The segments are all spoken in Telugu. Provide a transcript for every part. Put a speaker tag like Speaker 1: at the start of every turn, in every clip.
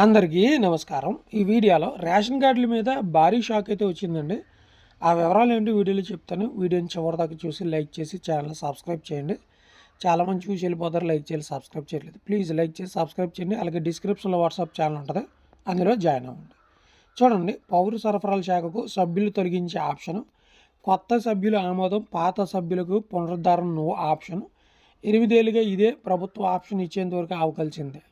Speaker 1: అందరికీ నమస్కారం. ఈ వీడియోలో రేషన్ కార్డుల మీద భారీ షాక్ అయితే వచ్చిందండి. ఆ వివరాలు ఏంటి వీడియోలో చెప్తాను. వీడియోని చివరిదాకా చూసి లైక్ చేసి ఛానల్ సబ్స్క్రైబ్ చేయండి. చాలామంది చూసి వెళ్ళిపోతారు. లైక్ చేయాలి సబ్స్క్రైబ్ చేయలేదు ప్లీజ్ లైక్ చేసి సబ్స్క్రైబ్ చేయండి. అలాగే డిస్క్రిప్షన్లో వాట్సాప్ ఛానల్ ఉంటుంది. అందులో జాయిన్ అవ్వండి. చూడండి పౌర సరఫరాల శాఖకు సభ్యులు తొలగించే ఆప్షన్ కొత్త సభ్యుల ఆమోదం పాత సభ్యులకు పునరుద్ధరణ ఆప్షన్. ఎనిమిదేళ్ళుగా ఇదే ప్రభుత్వ ఆప్షన్ ఇచ్చేంతవరకు అవకలిసిందే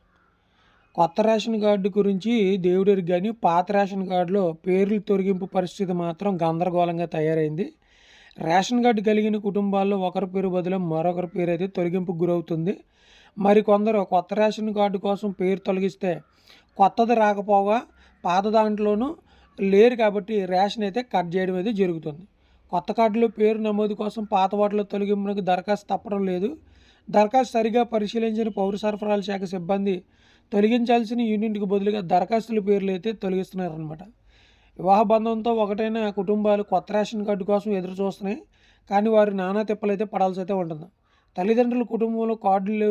Speaker 1: కొత్త రేషన్ కార్డు గురించి దేవుడికి కానీ పాత రేషన్ కార్డులో పేర్లు తొలగింపు పరిస్థితి మాత్రం గందరగోళంగా తయారైంది. రేషన్ కార్డు కలిగిన కుటుంబాల్లో ఒకరి పేరు బదులు మరొకరి పేరు అయితే తొలగింపు గురవుతుంది. మరికొందరు కొత్త రేషన్ కార్డు కోసం పేరు తొలగిస్తే కొత్తది రాకపోగా పాత దాంట్లోనూ లేరు కాబట్టి రేషన్ అయితే కట్ చేయడం అయితే జరుగుతుంది. కొత్త కార్డులో పేరు నమోదు కోసం పాత వాటిలో తొలగింపునకు దరఖాస్తు తప్పడం లేదు. దరఖాస్తు సరిగా పరిశీలించిన పౌర సరఫరాల శాఖ సిబ్బంది తొలగించాల్సిన యూనిట్కి బదులుగా దరఖాస్తుల పేర్లు అయితే తొలగిస్తున్నారనమాట వివాహ బంధంతో ఒకటైన కుటుంబాలు కొత్త రేషన్ కార్డు కోసం ఎదురు చూస్తున్నాయి. కానీ వారు నానా తిప్పలు అయితే పడాల్సి అయితే ఉంటుంది. తల్లిదండ్రుల కుటుంబంలో కార్డులు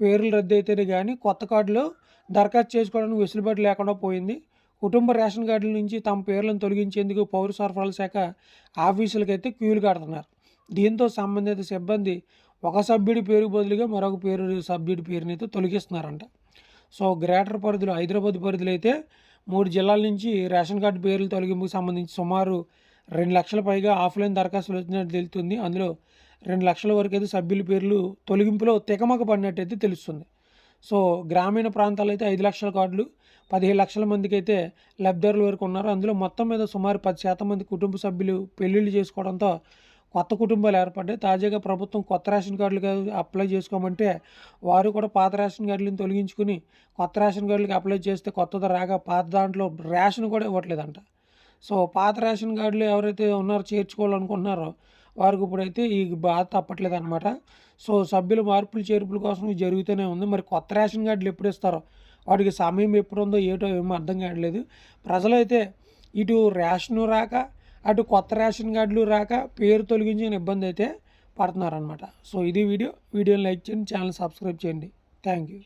Speaker 1: పేర్లు రద్దు అయితేనే కానీ కొత్త కార్డులో దరఖాస్తు చేసుకోవడానికి వెసులుబాటు లేకుండా పోయింది. కుటుంబ రేషన్ కార్డుల నుంచి తమ పేర్లను తొలగించేందుకు పౌర సరఫరాల శాఖ ఆఫీసులకైతే క్యూలు కడుతున్నారు. దీంతో సంబంధిత సిబ్బంది ఒక సభ్యుడి పేరు బదులుగా మరొక పేరు సభ్యుడి పేరునైతే తొలగిస్తున్నారంట. సో గ్రేటర్ పరిధిలో హైదరాబాద్ పరిధిలో అయితే మూడు జిల్లాల నుంచి రేషన్ కార్డు పేర్లు తొలగింపుకు సంబంధించి సుమారు రెండు లక్షల పైగా ఆఫ్లైన్ దరఖాస్తులు వచ్చినట్టు తెలుస్తుంది. అందులో రెండు లక్షల వరకు అయితే సభ్యుల పేర్లు తొలగింపులో తికమక పడినట్టయితే తెలుస్తుంది. సో గ్రామీణ ప్రాంతాల్లో అయితే ఐదు లక్షల కార్డులు పదిహేను లక్షల మందికి అయితే లబ్ధిదారుల వరకు ఉన్నారు. అందులో మొత్తం మీద సుమారు పది శాతం మంది కుటుంబ సభ్యులు పెళ్ళిళ్ళు చేసుకోవడంతో కొత్త కుటుంబాలు ఏర్పడ్డాయి. తాజాగా ప్రభుత్వం కొత్త రేషన్ కార్డులకు అప్లై చేసుకోమంటే వారు కూడా పాత రేషన్ కార్డులను తొలగించుకుని కొత్త రేషన్ కార్డులకు అప్లై చేస్తే కొత్తది రాగా పాత దాంట్లో రేషన్ కూడా ఇవ్వట్లేదంట. సో పాత రేషన్ కార్డులు ఎవరైతే ఉన్నారో చేర్చుకోవాలనుకుంటున్నారో వారికి ఇప్పుడైతే ఈ బాధ తప్పట్లేదు అనమాట సో సభ్యుల మార్పులు చేర్పుల కోసం జరుగుతూనే ఉంది. మరి కొత్త రేషన్ కార్డులు ఎప్పుడు ఇస్తారో వాటికి సమయం ఎప్పుడు ఉందో ఏటో ఏమో అర్థం కావట్లేదు. ప్రజలైతే ఇటు రేషను రాక అటు కొత్త రేషన్ కార్డులు రాక పేరు తొలగించిన ఇబ్బంది అయితే పడుతున్నారనమాట సో ఇది వీడియో. వీడియోని లైక్ చేయండి ఛానల్ సబ్స్క్రైబ్ చేయండి. Thank you